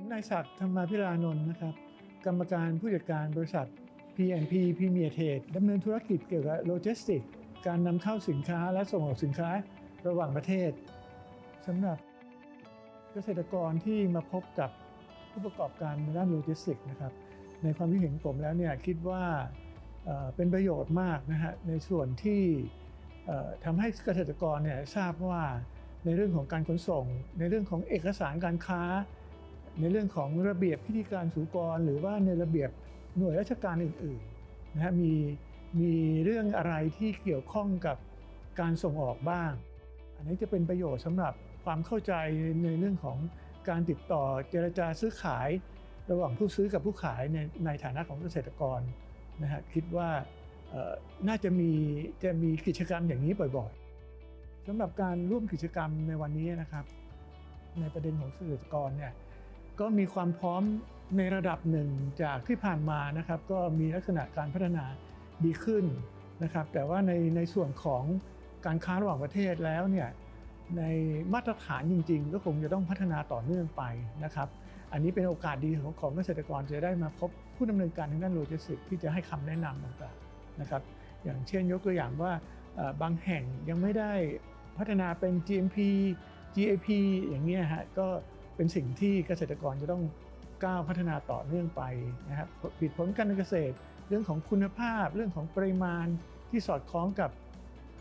ผมนายศักดิ์ธรรมาพิรานนท์นะครับ กรรมการผู้จัดการบริษัท PNP Premier Trade ดำเนินธุรกิจเกี่ยวกับโลจิสติกส์การนำเข้าสินค้าและส่งออกสินค้าระหว่างประเทศสำหรับเกษตรกรที่มาพบกับผู้ประกอบการในด้านโลจิสติกส์นะครับ ในความคิดเห็นผมแล้วเนี่ยคิดว่าเป็นประโยชน์มากนะฮะในส่วนที่ทำให้เกษตรกรเนี่ยทราบว่าในเรื่องของการขนส่ง ในเรื่องของเอกสารการค้า ในเรื่องของระเบียบพิธีการสุกร หรือว่าในระเบียบหน่วยราชการอื่นๆนะฮะมีมีเรื่องอะไรที่เกี่ยวข้องกับการส่งออกบ้าง อันนี้จะเป็นประโยชน์สำหรับความเข้าใจในเรื่องของการติดต่อเจรจาซื้อขาย ระหว่างผู้ซื้อกับผู้ขายในในฐานะของเกษตรกรนะฮะคิดว่าน่าจะมีจะมีกิจกรรมอย่างนี้บ่อยๆสำหรับการร่วมกิจกรรมในวันนี้นะครับ ในประเด็นของเกษตรกรเนี่ย ก็มีความพร้อมในระดับหนึ่งจากที่ผ่านมานะครับ ก็มีลักษณะการพัฒนาดีขึ้นนะครับ แต่ว่าในในส่วนของการค้าระหว่างประเทศแล้วเนี่ยในมาตรฐานจริง ๆ ก็คงจะต้องพัฒนาต่อเนื่องไปนะครับ อันนี้เป็นโอกาสดีของของเกษตรกรจะได้มาพบผู้ดำเนินการทางด้านโลจิสติกส์ที่จะให้คำแนะนำต่างๆนะครับ อย่างเช่นยกตัวอย่างว่าบางแห่งยังไม่ได้พัฒนาเป็น GMP GAP อย่างเงี้ยฮะก็ เป็นสิ่งที่เกษตรกรจะต้องก้าวพัฒนาต่อเนื่องไปนะครับผลิตผลการเกษตร เรื่องของคุณภาพ เรื่องของปริมาณที่สอดคล้องกับ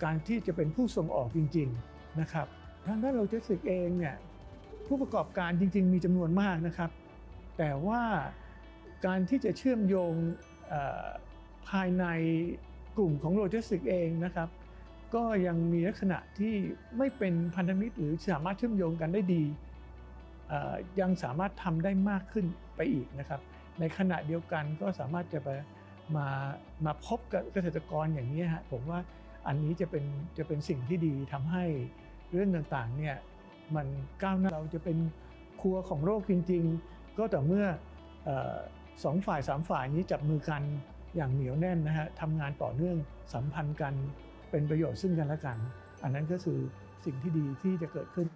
การที่จะเป็นผู้ส่งออกจริง ๆนะครับทางด้านโลจิสติกเองเนี่ยผู้ประกอบการจริง ๆ มีจำนวนมากนะครับ แต่ว่าการที่จะเชื่อมโยงภายในกลุ่มของโลจิสติกเองนะครับ ก็ยังมีลักษณะที่ไม่เป็นพันธมิตรหรือสามารถเชื่อมโยงกันได้ดี ยังสามารถทำได้มากขึ้นไปอีกนะครับ ในขณะเดียวกันก็สามารถจะไปมามาพบกับเกษตรกรอย่างนี้ฮะผมว่าอันนี้จะเป็นจะเป็นสิ่งที่ดีทำให้เรื่องต่างๆเนี่ยมันก้าวหน้าเราจะเป็นครัวของโลกจริง ๆ ก็แต่เมื่ออสองฝ่ายสามฝ่ายนี้จับมือกันอย่างเหนียวแน่นนะฮะทำงานต่อเนื่องสัมพันธ์กันเป็นประโยชน์ซึ่งกันและกัน อันนั้นก็คือสิ่งที่ดีที่จะเกิดขึ้น